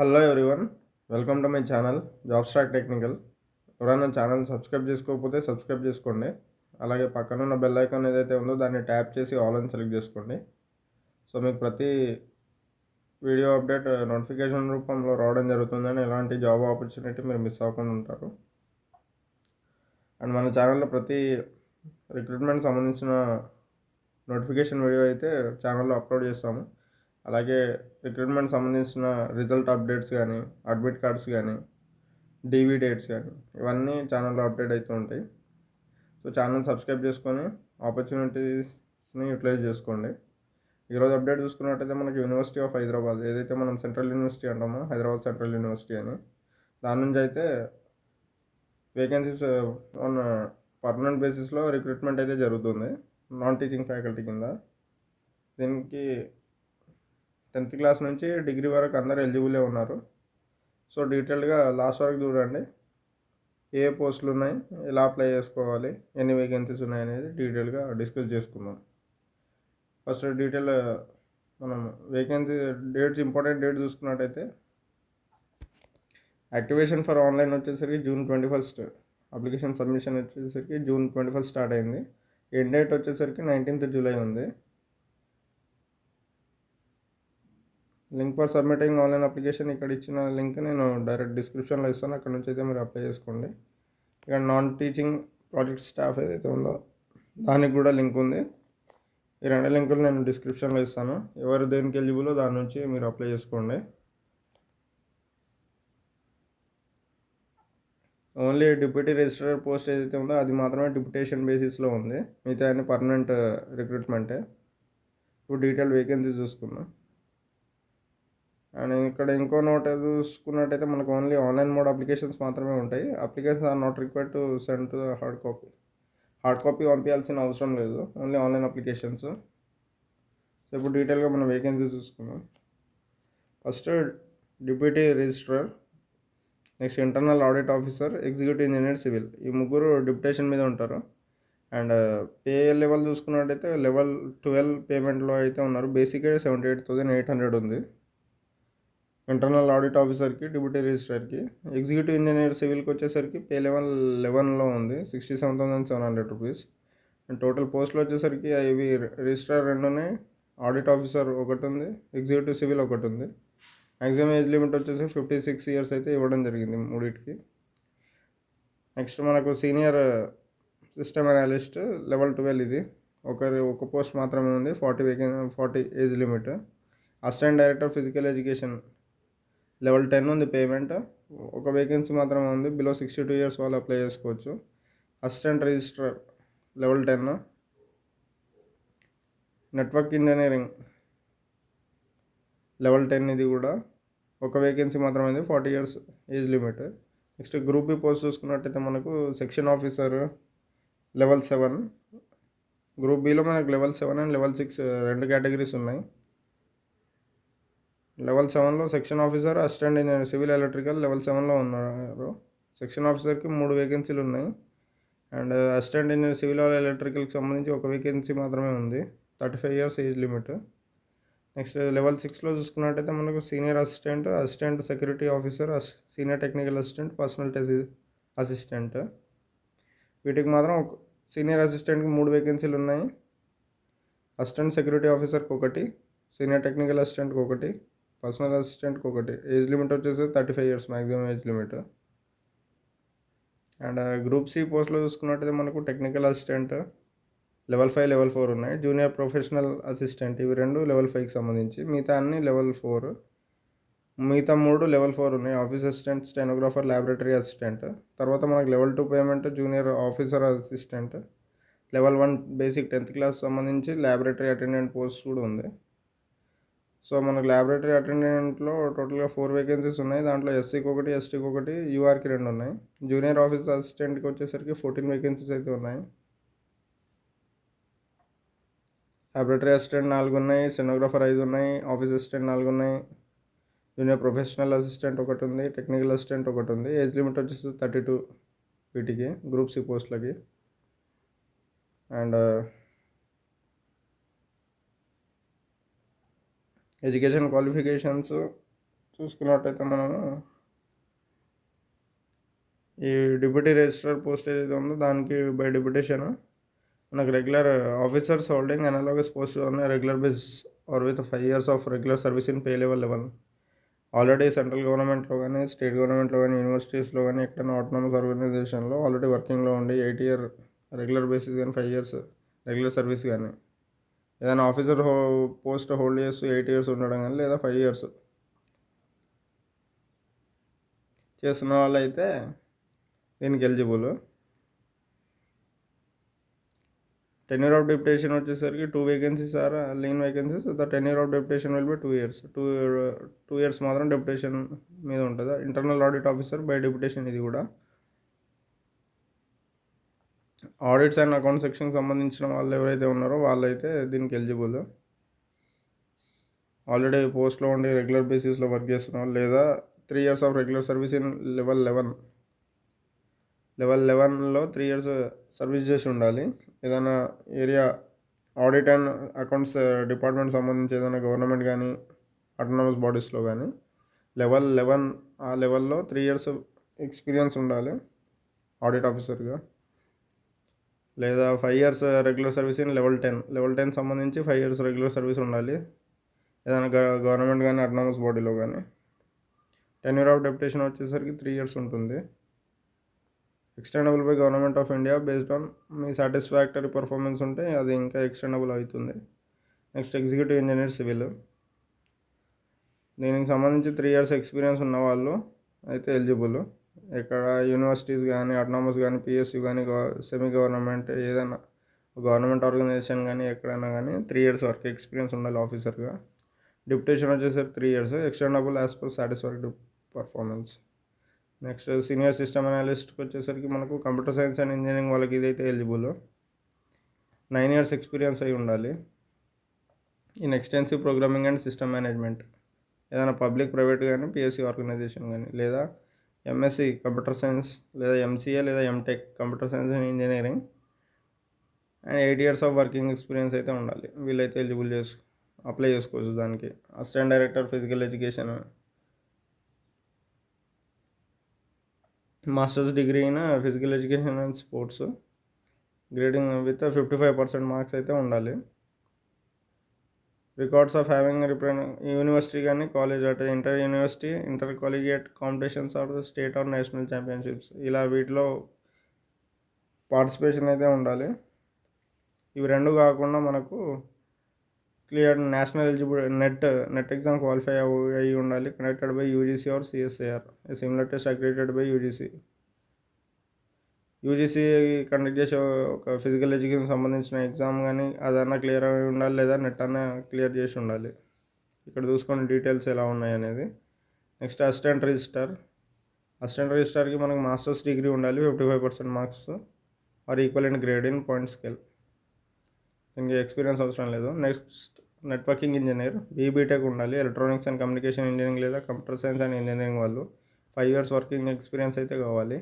Hello everyone welcome to my channel job stack technical. ఎవరైనా channel subscribe చేసుకోకపోతే subscribe చేసుకోండి. అలాగే పక్కన ఉన్న బెల్ ఐకాన్ ఏదైతే ఉందో దాన్ని ట్యాప్ చేసి ఆల్ అని సెలెక్ట్ చేసుకోండి. సో మీకు ప్రతి వీడియో అప్డేట్ నోటిఫికేషన్ రూపంలో రావడం జరుగుతుందని ఎలాంటి జాబ్ ఆపర్చునిటీ మీరు మిస్ అవ్వకుండా ఉంటారు. అండ్ మన ఛానల్లో ప్రతి రిక్రూట్మెంట్ సంబంధించిన నోటిఫికేషన్ వీడియో అయితే ఛానల్లో అప్లోడ్ చేస్తాము. అలాగే రిక్రూట్మెంట్ సంబంధించిన రిజల్ట్ అప్డేట్స్ కానీ అడ్మిట్ కార్డ్స్ కానీ డీవీ డేట్స్ కానీ ఇవన్నీ ఛానల్లో అప్డేట్ అవుతూ ఉంటాయి. సో ఛానల్ సబ్స్క్రైబ్ చేసుకొని ఆపర్చునిటీస్ని యూటిలైజ్ చేసుకోండి. ఈరోజు అప్డేట్ చూసుకున్నట్టయితే మనకి యూనివర్సిటీ ఆఫ్ హైదరాబాద్ ఏదైతే మనం సెంట్రల్ యూనివర్సిటీ అంటామో హైదరాబాద్ సెంట్రల్ యూనివర్సిటీ అని దాని నుంచి అయితే వేకెన్సీస్ ఆన్ పర్మనెంట్ బేసిస్లో రిక్రూట్మెంట్ అయితే జరుగుతుంది నాన్ టీచింగ్ ఫ్యాకల్టీ కింద. దీనికి టెన్త్ క్లాస్ నుంచి డిగ్రీ వరకు అందరూ ఎలిజిబులే ఉన్నారు. సో డీటెయిల్గా లాస్ట్ వరకు చూడండి. ఏ పోస్టులు ఉన్నాయి? ఎలా అప్లై చేసుకోవాలి? ఎన్ని వేకెన్సీస్ ఉన్నాయి అనేది డీటెయిల్గా డిస్కస్ చేసుకుందాం. ఫస్ట్ డీటెయిల్ మనం వేకెన్సీ డేట్స్ ఇంపార్టెంట్ డేట్ చూసుకున్నట్టయితే యాక్టివేషన్ ఫర్ ఆన్లైన్ వచ్చేసరికి June twenty first. Application submission వచ్చేసరికి జూన్ ట్వంటీ ఫస్ట్ స్టార్ట్ అయింది. ఎండ్ డేట్ వచ్చేసరికి నైన్టీన్త్ జూలై ఉంది. Link for submitting online application ఇక్కడ ఇచ్చిన లింక్ నేను డైరెక్ట్ డిస్క్రిప్షన్లో ఇస్తాను. అక్కడ నుంచి అయితే మీరు అప్లై చేసుకోండి. ఇక్కడ నాన్ టీచింగ్ ప్రాజెక్ట్ స్టాఫ్ ఏదైతే ఉందో దానికి కూడా లింక్ ఉంది. ఈ రెండు లింకులు నేను డిస్క్రిప్షన్లో ఇస్తాను. ఎవరు దేనికి ఎలిజిబులో దాని నుంచి మీరు అప్లై చేసుకోండి. ఓన్లీ డిప్యూటీ రిజిస్టర్ పోస్ట్ ఏదైతే ఉందో అది మాత్రమే డిప్యుటేషన్ బేసిస్లో ఉంది. మిగతా అన్ని పర్మనెంట్ రిక్రూట్మెంటే. ఇప్పుడు డీటెయిల్ వేకెన్సీ చూసుకున్నాను అండ్ ఇక్కడ ఇంకో నోట్ చూసుకున్నట్టయితే మనకు ఓన్లీ ఆన్లైన్ మోడ్ అప్లికేషన్స్ మాత్రమే ఉంటాయి. Applications are not required to send to hard copy hard copy పంపించాల్సిన అవసరం లేదు. ఓన్లీ ఆన్లైన్ అప్లికేషన్స్ ఇప్పుడు డీటెయిల్గా మనం వేకెన్సీ చూసుకుందాం. First deputy registrar next internal audit officer executive engineer civil ఈ ముగ్గురు డిప్యుటేషన్ మీద ఉంటారు. అండ్ పే లెవెల్ చూసుకున్నట్టయితే లెవెల్ ట్వెల్వ్ పేమెంట్లో అయితే ఉన్నారు. బేసిక్గా seventy eight thousand eight hundred ఉంది. ఇంటర్నల్ ఆడిట్ ఆఫీసర్కి డిప్యూటీ రిజిస్ట్రార్కి ఎగ్జిక్యూటివ్ ఇంజనీర్ సివిల్కి వచ్చేసరికి పే లెవెల్ లెవెన్లో ఉంది sixty seven thousand seven hundred rupees. And total పోస్టులు వచ్చేసరికి ఇవి రిజిస్ట్రార్ రెండు ఉన్నాయి ఆడిట్ ఆఫీసర్ ఒకటి ఉంది ఎగ్జిక్యూటివ్ సివిల్ ఒకటి ఉంది మ్యాక్సిమం ఏజ్ లిమిట్ వచ్చేసి ఫిఫ్టీ సిక్స్ ఇయర్స్ అయితే ఇవ్వడం జరిగింది మూడింటికి. నెక్స్ట్ మనకు senior system analyst level twelve ఇది. ఒకరి ఒక పోస్ట్ మాత్రమే ఉంది forty వేకెన్ forty age limit. Assistant director physical education level ten ఉంది పేమెంట్. ఒక వేకెన్సీ మాత్రమే ఉంది. బిలో సిక్స్టీ టూ ఇయర్స్ వాళ్ళు అప్లై చేసుకోవచ్చు. Assistant register level ten. Network engineering level ten ఇది కూడా. ఒక వేకెన్సీ మాత్రమే ఉంది. Forty years age limit. Next group B post చూసుకున్నట్టయితే మనకు section officer level seven. Group below మనకు level seven and level six రెండు కేటగిరీస్ ఉన్నాయి. లెవెల్ సెవెన్లో section officer assistant engineer civil electrical level సెవెన్లో ఉన్నారు సెక్షన్ ఆఫీసర్కి మూడు వేకెన్సీలు ఉన్నాయి. అండ్ అసిస్టెంట్ ఇంజనీర్ సివిల్ ఎలక్ట్రికల్కి సంబంధించి ఒక వేకెన్సీ మాత్రమే ఉంది. Thirty five years age limit. Next level సిక్స్లో చూసుకున్నట్టయితే మనకు senior assistant assistant security officer senior technical assistant personal assistant. వీటికి మాత్రం ఒక సీనియర్ అసిస్టెంట్కి మూడు వేకెన్సీలు ఉన్నాయి. అసిస్టెంట్ సెక్యూరిటీ ఆఫీసర్కి ఒకటి సీనియర్ టెక్నికల్ అసిస్టెంట్కి ఒకటి పర్సనల్ అసిస్టెంట్కి ఒకటి. ఏజ్ లిమిట్ వచ్చేసి thirty five years maximum age limit. And group C పోస్ట్లో చూసుకున్నట్టయితే మనకు technical assistant level five level four ఉన్నాయి. జూనియర్ ప్రొఫెషనల్ అసిస్టెంట్ ఇవి రెండు లెవెల్ ఫైవ్కి సంబంధించి. మిగతా అన్ని లెవెల్ ఫోర్. మిగతా మూడు లెవెల్ ఫోర్ ఉన్నాయి. Office assistant stenographer laboratory assistant. తర్వాత మనకు level two payment junior officer assistant. Level one basic tenth class సంబంధించి ల్యాబొరేటరీ అటెండెంట్ పోస్ట్ కూడా ఉంది. సో మనకు ల్యాబొరేటరీ అటెండెంట్లో టోటల్గా ఫోర్ వేకెన్సీస్ ఉన్నాయి. దాంట్లో ఎస్సీకి ఒకటి ఎస్టీకి ఒకటి యూఆర్కి రెండు ఉన్నాయి. జూనియర్ ఆఫీస్ అసిస్టెంట్కి వచ్చేసరికి ఫోర్టీన్ వేకెన్సీస్ అయితే ఉన్నాయి. ల్యాబొరేటరీ అసిస్టెంట్ నాలుగు ఉన్నాయి సెనోగ్రాఫర్ ఐదు ఉన్నాయి ఆఫీస్ అసిస్టెంట్ నాలుగు ఉన్నాయి. జూనియర్ ప్రొఫెషనల్ అసిస్టెంట్ ఒకటి ఉంది టెక్నికల్ అసిస్టెంట్ ఒకటి ఉంది. ఏజ్ లిమిట్ వచ్చేసి థర్టీ టూ వీటికి గ్రూప్ సి పోస్టులకి అండ్ ఎడ్యుకేషన్ క్వాలిఫికేషన్స్ చూసుకున్నట్టయితే మనము ఈ డిప్యూటీ రిజిస్టర్ పోస్ట్ ఏదైతే ఉందో దానికి బై డిప్యూటేషన్ మనకు regular officers holding analogous post ఉన్నాయి regular base or with five years of regular service in pay level level already central గవర్నమెంట్లో కానీ స్టేట్ గవర్నమెంట్లో కానీ యూనివర్సిటీస్లో కానీ ఎక్కడైనా ఆటోనమస్ ఆర్గనైజేషన్లో ఆల్రెడీ వర్కింగ్లో ఉండి ఎయిట్ ఇయర్ రెగ్యులర్ బేసిస్ కానీ ఫైవ్ ఇయర్స్ రెగ్యులర్ సర్వీస్ కానీ ఏదైనా ఆఫీసర్ హో పోస్ట్ హోల్డ్ చేస్తూ ఎయిట్ ఇయర్స్ ఉండడం కానీ లేదా ఫైవ్ ఇయర్స్. చేస్తున్న వాళ్ళు అయితే దీనికి ఎలిజిబుల్. టెన్యూర్ ఆఫ్ డెప్యుటేషన్ వచ్చేసరికి two vacancies or lien vacancies the tenure of deputation will be two years. Two two years మాత్రం డెప్యుటేషన్ మీద ఉంటుంది? Internal audit officer by deputation ఇది కూడా. ఆడిట్స్ అండ్ అకౌంట్ సెక్షన్కి సంబంధించిన వాళ్ళు ఎవరైతే ఉన్నారో వాళ్ళైతే దీనికి ఎలిజిబుల్. ఆల్రెడీ పోస్ట్లో ఉండి రెగ్యులర్ బేసిస్లో వర్క్ చేస్తున్న లేదా three years of regular service in level eleven. Level లెవెన్లో three years service చేసి ఉండాలి. ఏదైనా area audit and accounts department సంబంధించి ఏదైనా గవర్నమెంట్ కానీ అటానమస్ బాడీస్లో కానీ లెవెల్ లెవెన్ ఆ లెవెల్లో త్రీ ఇయర్స్ ఎక్స్పీరియన్స్ ఉండాలి. ఆడిట్ ఆఫీసర్గా. లేదా five years regular service in level ten level ten సంబంధించి ఫైవ్ ఇయర్స్ రెగ్యులర్ సర్వీస్ ఉండాలి. ఏదైనా గవర్నమెంట్ కానీ అటానమస్ బాడీలో కానీ టెన్యూర్ ఆఫ్ డెప్యుటేషన్ వచ్చేసరికి త్రీ ఇయర్స్ ఉంటుంది. Extendable by government of India based on me satisfactory performance ఉంటే అది ఇంకా ఎక్స్టెండబుల్ అవుతుంది. నెక్స్ట్ ఎగ్జిక్యూటివ్ ఇంజనీర్ సివిల్ దీనికి సంబంధించి త్రీ ఇయర్స్ ఎక్స్పీరియన్స్ ఉన్న వాళ్ళు అయితే ఎలిజిబుల్ ఇక్కడ యూనివర్సిటీస్ కానీ అటానమస్ కానీ పిఎస్యు కానీ సెమీ గవర్నమెంట్ ఏదైనా గవర్నమెంట్ ఆర్గనైజేషన్ కానీ ఎక్కడైనా కానీ త్రీ ఇయర్స్ వరకు ఎక్స్పీరియన్స్ ఉండాలి ఆఫీసర్గా డిప్యుటేషన్ వచ్చేసరికి three years extendable as per satisfactory performance next senior system అనలిస్ట్కి వచ్చేసరికి మనకు కంప్యూటర్ సైన్స్ అండ్ ఇంజనీరింగ్ వాళ్ళకి ఇదైతే ఎలిజిబుల్ నైన్ ఇయర్స్ ఎక్స్పీరియన్స్ అయి ఉండాలి. In extensive programming and system management ఏదైనా పబ్లిక్ ప్రైవేట్ కానీ పిఎస్సి ఆర్గనైజేషన్ కానీ లేదా ఎంఎస్సి కంప్యూటర్ సైన్స్ లేదా ఎంసీఏ లేదా MTech computer science and engineering and eight years of working experience అయితే ఉండాలి. వీళ్ళైతే ఎలిజిబుల్ చేసు అప్లై చేసుకోవచ్చు దానికి. Assistant director physical education masters degree in physical education and sports grading with fifty five percent marks అయితే ఉండాలి. Records of having represent university కానీ college అంటే inter university inter collegiate competitions or the state or national championships. ఇలా వీటిలో participation అయితే ఉండాలి. ఇవి రెండు కాకుండా మనకు clear national eligible net net exam qualify అయ్యి ఉండాలి. Connected by UGC or CSIR similar test accredited by UGC UGC conduct చేసే ఒక ఫిజికల్ ఎడ్యుకేషన్ సంబంధించిన ఎగ్జామ్ కానీ అదన్నా క్లియర్ అయి ఉండాలి లేదా నెట్ అన్నా క్లియర్ చేసి ఉండాలి. ఇక్కడ చూసుకొని డీటెయిల్స్ ఎలా ఉన్నాయి అనేది. నెక్స్ట్ అసిస్టెంట్ రిజిస్టర్ అసిస్టెంట్ రిజిస్టర్కి మనకు మాస్టర్స్ డిగ్రీ ఉండాలి fifty five percent marks. Or equal and grade in point scale. దీనికి ఎక్స్పీరియన్స్ అవసరం లేదు. Next networking engineer. B BTech ఉండాలి ఎలక్ట్రానిక్స్ అండ్ కమ్యూనికేషన్ ఇంజనీరింగ్ లేదా కంప్యూటర్ సైన్స్ అండ్ ఇంజనీరింగ్ వాళ్ళు. Five years working experience అయితే కావాలి.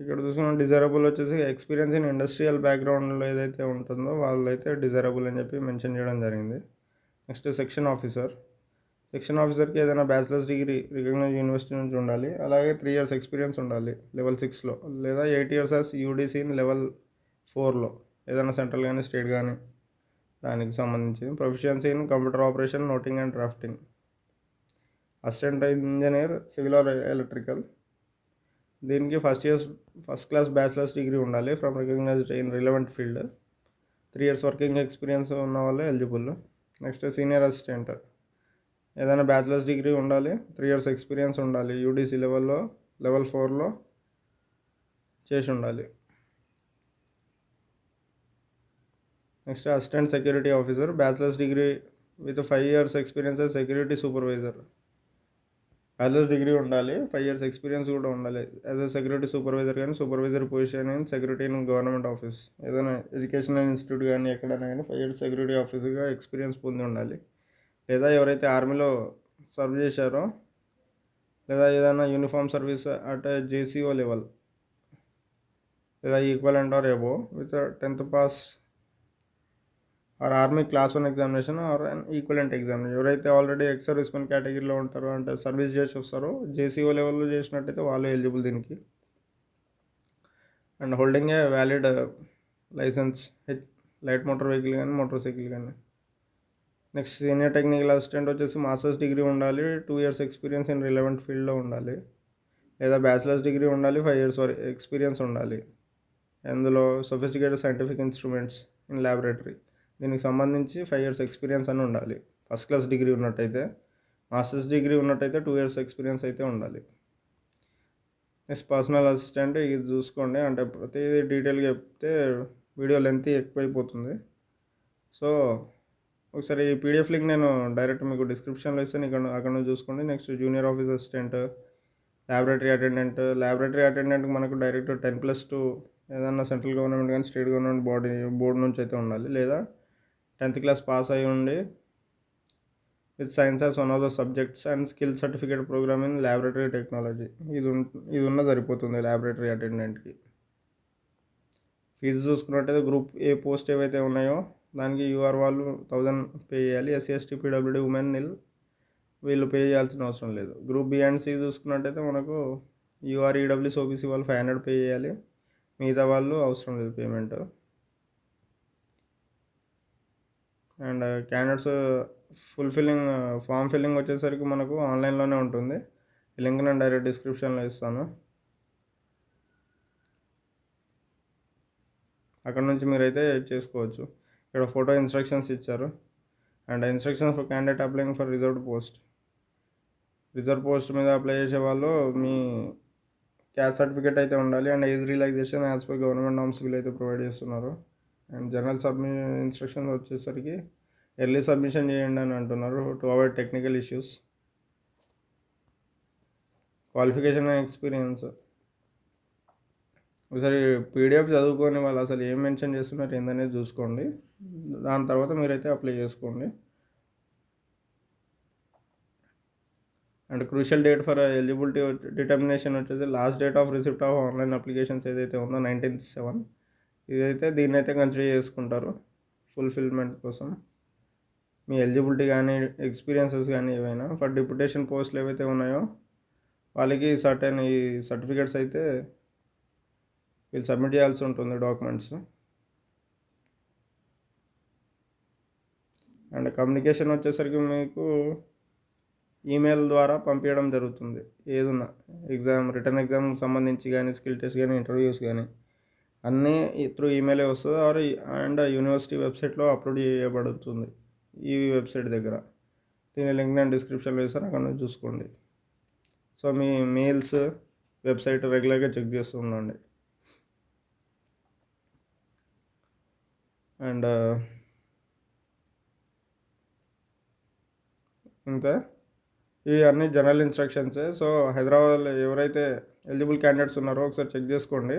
ఇక్కడ చూసుకున్న డిజైరబుల్ వచ్చేసి ఎక్స్పీరియన్స్ ఇన్ ఇండస్ట్రియల్ బ్యాక్గ్రౌండ్లో ఏదైతే ఉంటుందో వాళ్ళైతే డిజైరబుల్ అని చెప్పి మెన్షన్ చేయడం జరిగింది. నెక్స్ట్ సెక్షన్ ఆఫీసర్ సెక్షన్ ఆఫీసర్కి ఏదైనా బ్యాచిలర్స్ డిగ్రీ రికగ్నైజ్ యూనివర్సిటీ నుంచి ఉండాలి. అలాగే త్రీ ఇయర్స్ ఎక్స్పీరియన్స్ ఉండాలి లెవెల్ సిక్స్లో లేదా eight years as UDC in level ఫోర్లో ఏదైనా సెంట్రల్ కానీ స్టేట్ కానీ దానికి సంబంధించి proficiency in computer operation noting and drafting assistant engineer civil or electrical దీనికి first years first class bachelors degree ఉండాలి. From recognised in relevant field three years working experience ఉన్న వాళ్ళు ఎలిజిబుల్ నెక్స్ట్ సీనియర్ అసిస్టెంట్ ఏదైనా bachelors degree ఉండాలి. Three years experience ఉండాలి. UDC లెవెల్లో level ఫోర్లో చేసి ఉండాలి. Next assistant security officer bachelors degree with five years experience security supervisor bachelors degree ఉండాలి ఫైవ్ ఇయర్స్ ఎక్స్పీరియన్స్ కూడా ఉండాలి. యాజ్ అ సెక్యూరిటీ సూపర్వైజర్ కానీ సూపర్వైజర్ పొజిషన్ కానీ సెక్యూరిటీ ఇన్ గవర్నమెంట్ ఆఫీస్ ఏదైనా ఎడ్యుకేషనల్ ఇన్స్టిట్యూట్ కానీ ఎక్కడైనా కానీ ఫైవ్ ఇయర్స్ సెక్యూరిటీ ఆఫీసర్గా ఎక్స్పీరియన్స్ పొంది ఉండాలి. లేదా ఎవరైతే ఆర్మీలో సర్వ్ చేశారో లేదా ఏదైనా uniform service at JCO level లేదా equal and or above with tenth pass or army class one examination or equivalent examination ఎవరైతే ఆల్రెడీ ఎక్స్ సర్వీస్మెన్ కేటగిరీలో ఉంటారో అంటే సర్వీస్ చేసి వస్తారో జేసీఓ లెవెల్లో చేసినట్టయితే వాళ్ళు ఎలిజిబుల్ దీనికి. And holding a valid licence light motor vehicle కానీ మోటార్ సైకిల్ కానీ. నెక్స్ట్ సీనియర్ టెక్నికల్ అసిస్టెంట్ వచ్చేసి మాస్టర్స్ డిగ్రీ ఉండాలి two years experience in relevant ఫీల్డ్లో ఉండాలి లేదా బ్యాచిలర్స్ డిగ్రీ ఉండాలి ఫైవ్ ఇయర్స్ ఎక్స్పీరియన్స్ ఉండాలి. అందులో sophisticated scientific instruments in laboratory. దీనికి సంబంధించి ఫైవ్ ఇయర్స్ ఎక్స్పీరియన్స్ అని ఉండాలి. ఫస్ట్ క్లాస్ డిగ్రీ ఉన్నట్టయితే మాస్టర్స్ డిగ్రీ ఉన్నట్టయితే టూ ఇయర్స్ ఎక్స్పీరియన్స్ అయితే ఉండాలి. నెక్స్ట్ పర్సనల్ అసిస్టెంట్ ఇది చూసుకోండి. అంటే ప్రతిదీ డీటెయిల్గా చెప్తే వీడియో లెంత్ ఎక్కువైపోతుంది. సో ఒకసారి ఈ పీడిఎఫ్ లింక్ నేను డైరెక్ట్ మీకు డిస్క్రిప్షన్లో ఇస్తాను. ఇక్కడ అక్కడ నుంచి చూసుకోండి. Next junior office assistant laboratory attendant laboratory attendant మనకు డైరెక్ట్ టెన్ ప్లస్ టూ ఏదన్నా సెంట్రల్ గవర్నమెంట్ కానీ స్టేట్ గవర్నమెంట్ బాడీ బోర్డు నుంచి అయితే ఉండాలి. లేదా టెన్త్ క్లాస్ పాస్ అయి ఉండి with science as one of the subjects and skill certificate programme in laboratory technology. ఇది ఉన్ ఇది ఉన్న సరిపోతుంది ల్యాబొరేటరీ అటెండెంట్కి. ఫీజు చూసుకున్నట్టయితే గ్రూప్ ఏ పోస్ట్ ఏవైతే ఉన్నాయో దానికి యూఆర్ వాళ్ళు థౌజండ్ పే చేయాలి. SC ST PWD women nil వీళ్ళు పే చేయాల్సిన అవసరం లేదు. గ్రూప్ బి అండ్ సి చూసుకున్నట్టయితే మనకు యూఆర్ ఈడబ్ల్యూస్ ఓబీసీ వాళ్ళు ఫైవ్ హండ్రెడ్ పే చేయాలి. మిగతా వాళ్ళు అవసరం లేదు payment. And candidates fulfilling form filling వచ్చేసరికి మనకు ఆన్లైన్లోనే ఉంటుంది. ఈ లింక్ నేను డైరెక్ట్ డిస్క్రిప్షన్లో ఇస్తాను. అక్కడ నుంచి మీరైతే చేసుకోవచ్చు. ఇక్కడ ఫోటో ఇన్స్ట్రక్షన్స్ ఇచ్చారు. And instructions for candidate applying for reserved post. Reserve post మీద అప్లై చేసే వాళ్ళు మీ క్యాస్ట్ సర్టిఫికేట్ అయితే ఉండాలి. And age relaxation as per government norms వీళ్ళు అయితే ప్రొవైడ్ చేస్తున్నారు. అండ్ జనరల్ సబ్మి ఇన్స్ట్రక్షన్ వచ్చేసరికి ఎర్లీ సబ్మిషన్ చేయండి అని అంటున్నారు to avoid technical issues. Qualification and experience. ఒకసారి పీడిఎఫ్ చదువుకొని వాళ్ళు అసలు ఏం మెన్షన్ చేస్తున్నారు ఏందనేది చూసుకోండి. దాని తర్వాత మీరైతే అప్లై చేసుకోండి. And crucial date for eligibility determination వచ్చేసి last date of receipt of online applications ఏదైతే ఉందో నైన్టీన్త్ సెవెన్. ఇదైతే దీన్ని అయితే కన్సిడర్ చేసుకుంటారు ఫుల్ఫిల్మెంట్ కోసం. మీ ఎలిజిబిలిటీ కానీ ఎక్స్పీరియన్సెస్ కానీ ఏవైనా ఫర్ డిప్యుటేషన్ పోస్టులు ఏవైతే ఉన్నాయో వాళ్ళకి సర్టెన్ ఈ సర్టిఫికేట్స్ అయితే వీళ్ళు సబ్మిట్ చేయాల్సి ఉంటుంది డాక్యుమెంట్స్ అండ్ కమ్యూనికేషన్ వచ్చేసరికి మీకు ఈమెయిల్ ద్వారా పంపించడం జరుగుతుంది. ఏదున్నా ఎగ్జామ్ రిటర్న్ ఎగ్జామ్కి సంబంధించి కానీ స్కిల్ టెస్ట్ కానీ ఇంటర్వ్యూస్ కానీ. అన్నీ త్రూ ఈమెయిలే వస్తుంది. ఆర్ అండ్ యూనివర్సిటీ వెబ్సైట్లో అప్లోడ్ చేయబడుతుంది. ఈ వెబ్సైట్ దగ్గర. దీని లింక్ నేను డిస్క్రిప్షన్లో ఇస్తాను అక్కడ నుంచి చూసుకోండి. సో మీ మెయిల్స్ వెబ్సైట్ రెగ్యులర్గా చెక్ చేస్తూ ఉండండి. అండ్ ఇంకా? ఇవి అన్ని జనరల్ ఇన్స్ట్రక్షన్సే. సో హైదరాబాద్లో ఎవరైతే ఎలిజిబుల్ క్యాండిడేట్స్ ఉన్నారో ఒకసారి చెక్ చేసుకోండి.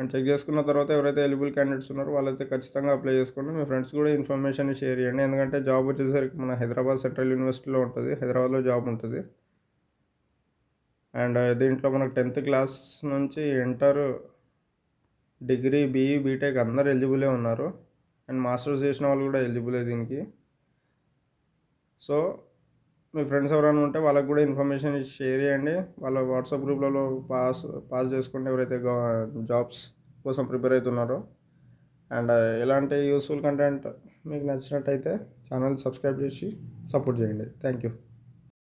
అండ్ చెక్ చేసుకున్న తర్వాత ఎవరైతే ఎలిజిబుల్ క్యాండిడేట్స్ ఉన్నారో వాళ్ళైతే ఖచ్చితంగా అప్లై చేసుకోండి. మీ ఫ్రెండ్స్ కూడా ఇన్ఫర్మేషన్ షేర్ చేయండి. ఎందుకంటే జాబ్ వచ్చేసరికి మన హైదరాబాద్ సెంట్రల్ యూనివర్సిటీలో ఉంటుంది. హైదరాబాద్లో జాబ్ ఉంటుంది. అండ్ దీంట్లో మనకు టెన్త్ క్లాస్ నుంచి ఇంటర్ డిగ్రీ బీఈ బీటెక్ అందరు ఎలిజిబులే ఉన్నారు. అండ్ మాస్టర్స్ చేసిన వాళ్ళు కూడా ఎలిజిబులే దీనికి. సో మీ ఫ్రెండ్స్ ఎవరైనా ఉంటే వాళ్ళకి కూడా ఇన్ఫర్మేషన్ షేర్ చేయండి. వాళ్ళ వాట్సాప్ గ్రూప్లలో పాస్ పాస్ చేసుకుంటే ఎవరైతే జాబ్స్ కోసం ప్రిపేర్ అవుతున్నారో. అండ్ ఎలాంటి యూస్ఫుల్ కంటెంట్ మీకు నచ్చినట్టయితే ఛానల్ సబ్స్క్రైబ్ చేసి సపోర్ట్ చేయండి. Thank you